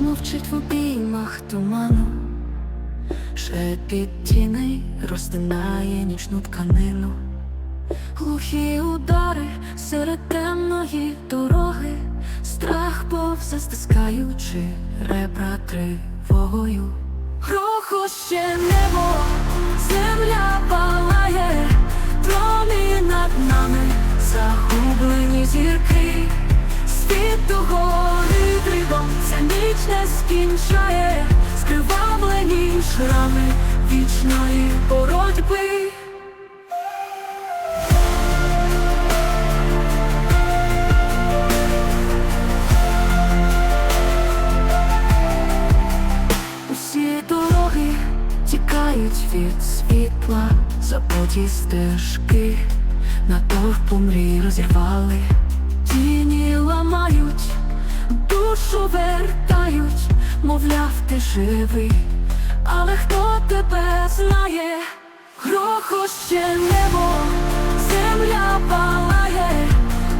лежить в обіймах туману, шепіт тіней розтинає нічну тканину, глухі удари серед темної дороги, страх повзе стискаючи ребра тривогою. Грохоще небо, не скінчає, скривавлені шрами вічної боротьби. Усі дороги тікають від світла, забуті стежки, натовпу мрій розірвали, тіні ламають, душу вертають, мовляв, ти живий, але хто тебе знає, грохоще небо, земля палає,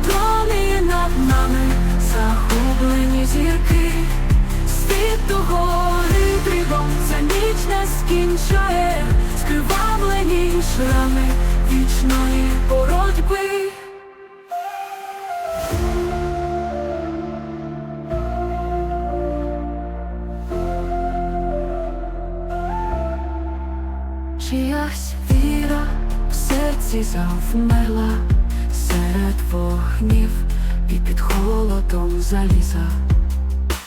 трони над нами, загублені зірки. Світ гори дригом ця ніч не скінчає, скривавлені шрами вічної боротьби. Чиясь віра в серці завмерла серед вогнів і під холодом заліза.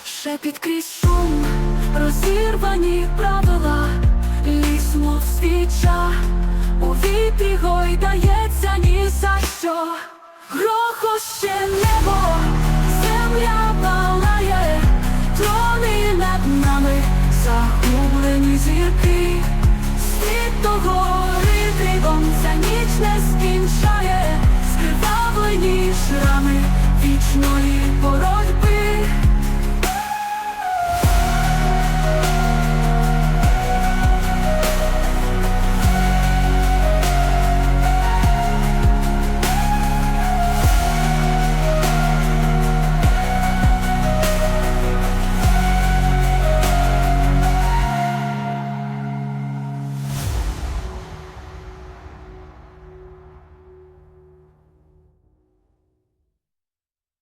Шепіт крізь шум, розірвані правила, ліс, мов свіча, у вітрі гойдається ні за що, грохоще небо, земля палає, трони над нами, загублені зірки, не скінчає, скривавлені шрами вічної боротьби.